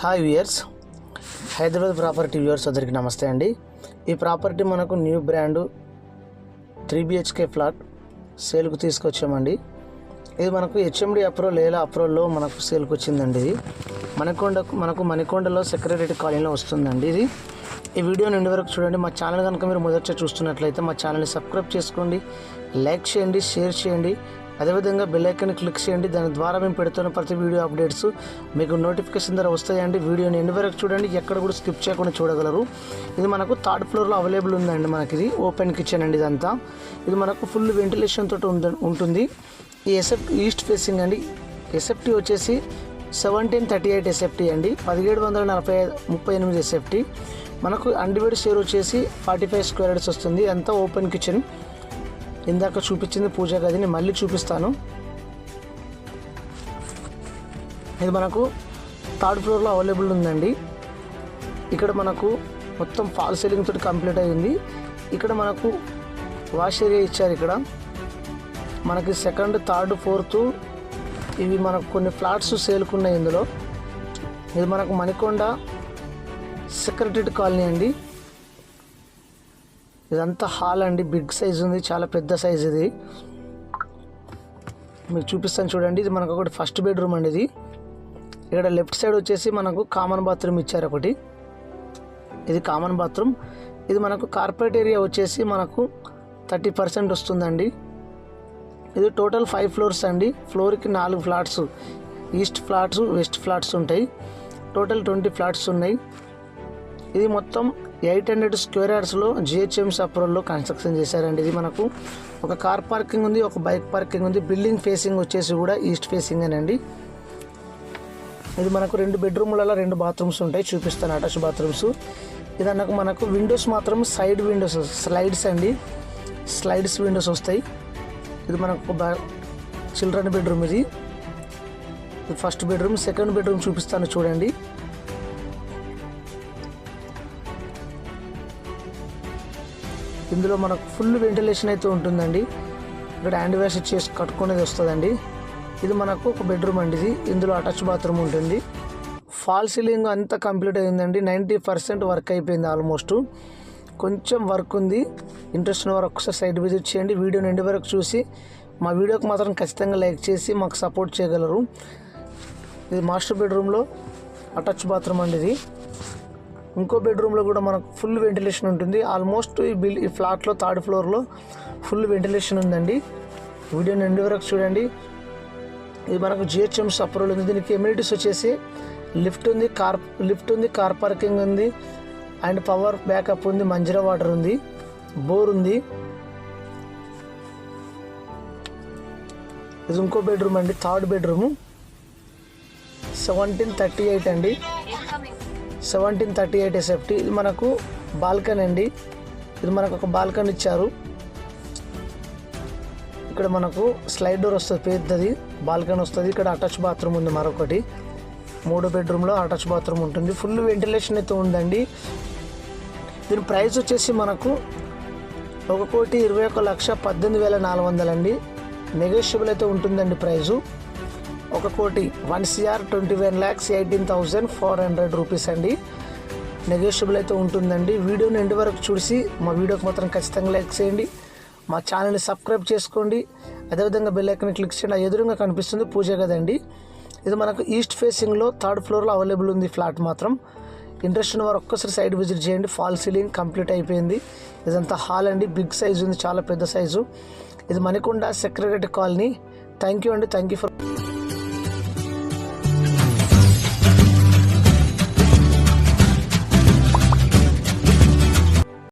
Hi viewers Hyderabad property viewers అందరికీ నమస్తే అండి. ఈ ప్రాపర్టీ మనకు new brand three BHK flat సేల్కు తీసుకొచ్చామండి. ఇది మనకు హెచ్ఎండి అప్రోల్ లేలా అప్రోల్లో మనకు సేల్కి వచ్చిందండి ఇది. మణికొండకు మనకు మణికొండలో సెక్రటరీ కాలనీలో వస్తుందండి ఇది. ఈ వీడియో నుండి వరకు చూడండి. మా ఛానల్ కనుక మీరు మొదట చూస్తున్నట్లయితే మా ఛానల్ని సబ్స్క్రైబ్ చేసుకోండి. లైక్ చేయండి షేర్ చేయండి. అదేవిధంగా బెల్ ఐకాన్ క్లిక్ చేయండి. దాని ద్వారా మేము పెడుతున్న ప్రతి వీడియో అప్డేట్స్ మీకు నోటిఫికేషన్ ద్వారా వస్తాయండి. వీడియోని ఎన్ని వరకు చూడండి ఎక్కడ కూడా స్కిప్ చేయకుండా చూడగలరు. ఇది మనకు థర్డ్ ఫ్లోర్లో అవైలబుల్ ఉందండి మనకి ఇది. ఓపెన్ కిచెన్ అండి ఇదంతా. ఇది మనకు ఫుల్ వెంటిలేషన్ తోటి ఉంద- ఉంటుంది. ఈ ఎసెప్ట్ ఈస్ట్ ఫేసింగ్ అండి. ఎసెప్టీ వచ్చేసి సెవెంటీన్ థర్టీ ఎయిట్ ఎస్ఎఫ్టీ అండి. పదిహేడు వందల నలభై ముప్పై ఎనిమిది ఎస్ఎఫ్టీ మనకు అండివైడ్ షేర్ వచ్చేసి ఫార్టీ ఫైవ్ స్క్వేర్ యార్డ్స్ వస్తుంది. అంతా ఓపెన్ కిచెన్ ఇందాక చూపించింది పూజ గదిని మళ్ళీ చూపిస్తాను. ఇది మనకు థర్డ్ ఫ్లోర్లో అవైలబుల్ ఉందండి. ఇక్కడ మనకు మొత్తం ఫాల్ సీలింగ్ తోటి కంప్లీట్ అయింది. ఇక్కడ మనకు వాష్ ఏరియా ఇచ్చారు ఇక్కడ. మనకి సెకండ్ థర్డ్ ఫోర్త్ ఇవి మనకు కొన్ని ఫ్లాట్స్ సేల్కున్నాయి ఇందులో. ఇది మనకు మణికొండ సెక్రటరీ కాలనీ అండి. ఇదంతా హాల్ అండి. బిగ్ సైజ్ ఉంది. చాలా పెద్ద సైజ్ ఇది. మీకు చూపిస్తాను చూడండి. ఇది మనకు ఒకటి ఫస్ట్ బెడ్రూమ్ అండి ఇది. ఇక్కడ లెఫ్ట్ సైడ్ వచ్చేసి మనకు కామన్ బాత్రూమ్ ఇచ్చారు ఒకటి. ఇది కామన్ బాత్రూమ్. ఇది మనకు కార్పొరేట్ ఏరియా వచ్చేసి మనకు థర్టీ పర్సెంట్ వస్తుందండి. ఇది టోటల్ ఫైవ్ ఫ్లోర్స్ అండి. ఫ్లోర్కి నాలుగు flats. East flats west flats ఉంటాయి. టోటల్ ట్వంటీ ఫ్లాట్స్ ఉన్నాయి. ఇది మొత్తం ఎయిట్ హండ్రెడ్ స్క్వేర్ యార్డ్స్లో జిహెచ్ఎంసీ అప్రూవల్లో కన్స్ట్రక్షన్ చేశారండి. ఇది మనకు ఒక కార్ పార్కింగ్ ఉంది ఒక బైక్ పార్కింగ్ ఉంది. బిల్డింగ్ ఫేసింగ్ వచ్చేసి కూడా ఈస్ట్ ఫేసింగ్ అండి ఇది మనకు రెండు బెడ్రూమ్లలో రెండు బాత్రూమ్స్ ఉంటాయి చూపిస్తాను అటాచ్ బాత్రూమ్స్. ఇది అన్నకు మనకు విండోస్ మాత్రం సైడ్ విండోస్ స్లైడ్స్ అండి. స్లైడ్స్ విండోస్ వస్తాయి. ఇది మనకు చిల్డ్రన్ బెడ్రూమ్ ఇది. ఇది ఫస్ట్ బెడ్రూమ్ సెకండ్ బెడ్రూమ్ చూపిస్తాను చూడండి. ఇందులో మనకు ఫుల్ వెంటిలేషన్ అయితే ఉంటుందండి. ఇక్కడ హ్యాండ్ వాష్ చేసి కట్టుకునేది వస్తుందండి. ఇది మనకు ఒక బెడ్రూమ్ అండి ఇది. ఇందులో అటాచ్ బాత్రూమ్ ఉంటుంది. ఫాల్ సీలింగ్ అంతా కంప్లీట్ అయిందండి. నైంటీ పర్సెంట్ వర్క్ అయిపోయింది ఆల్మోస్ట్. కొంచెం వర్క్ ఉంది. ఇంట్రెస్ట్ ఉన్న వారు ఒకసారి సైట్ విజిట్ చేయండి. వీడియో ఎండ్ వరకు చూసి మా వీడియోకి మాత్రం ఖచ్చితంగా లైక్ చేసి మాకు సపోర్ట్ చేయగలరు. ఇది మాస్టర్ బెడ్రూమ్లో అటాచ్ బాత్రూమ్ అండి ఇది. ఇంకో బెడ్రూమ్లో కూడా మనకు ఫుల్ వెంటిలేషన్ ఉంటుంది. ఆల్మోస్ట్ ఈ బిల్ ఈ ఫ్లాట్లో థర్డ్ ఫ్లోర్లో ఫుల్ వెంటిలేషన్ ఉందండి. వీడియోని ఎండ్ వరకు చూడండి. ఇది మనకు జిహెచ్ఎంస్ అప్రూవల్ ఉంది. దీనికి ఎమ్యూనిటీస్ వచ్చేసి లిఫ్ట్ ఉంది కార్ లిఫ్ట్ ఉంది కార్ పార్కింగ్ ఉంది అండ్ పవర్ బ్యాకప్ ఉంది మంజీరా వాటర్ ఉంది బోర్ ఉంది. ఇది ఇంకో బెడ్రూమ్ అండి third bedroom seventeen thirty eight అండి. సెవెంటీన్ థర్టీ ఎయిట్ ఎస్ఎఫ్టీ ఇది మనకు బాల్కనీ అండి. ఇది మనకు ఒక బాల్కనీ ఇచ్చారు. ఇక్కడ మనకు స్లైడ్ డోర్ వస్తుంది పెద్దది. బాల్కనీ వస్తుంది. ఇక్కడ అటాచ్ బాత్రూమ్ ఉంది మరొకటి. మూడో బెడ్రూమ్లో అటాచ్ బాత్రూమ్ ఉంటుంది. ఫుల్ వెంటిలేషన్ అయితే ఉందండి. దీని ప్రైస్ వచ్చేసి మనకు ఒక కోటి ఇరవై ఒక లక్ష పద్దెనిమిది వేల నాలుగు వందలండి. నెగోషియబుల్ అయితే ఉంటుందండి ప్రైజు. ఒక కోటి one CR twenty one lakhs eighteen thousand four hundred rupees అండి. నెగోషియబుల్ అయితే ఉంటుందండి. వీడియోని ఎండి వరకు చూసి మా వీడియోకి మాత్రం ఖచ్చితంగా లైక్ చేయండి. మా ఛానల్ని సబ్స్క్రైబ్ చేసుకోండి. అదేవిధంగా బెల్ ఐకన్ క్లిక్ చేయండి. ఆ ఎదురుగా కనిపిస్తుంది పూజ కదండి ఇది మనకు ఈస్ట్ ఫేసింగ్లో థర్డ్ ఫ్లోర్లో అవైలబుల్ ఉంది ఫ్లాట్ మాత్రం. ఇంట్రెస్ట్ ఉన్న వారు ఒక్కసారి సైడ్ విజిట్ చేయండి. ఫాల్ సీలింగ్ కంప్లీట్ అయిపోయింది. ఇదంతా హాల్ అండి. బిగ్ సైజు ఉంది. చాలా పెద్ద సైజు ఇది Manikonda secretary colony thank you అండి. Thank you for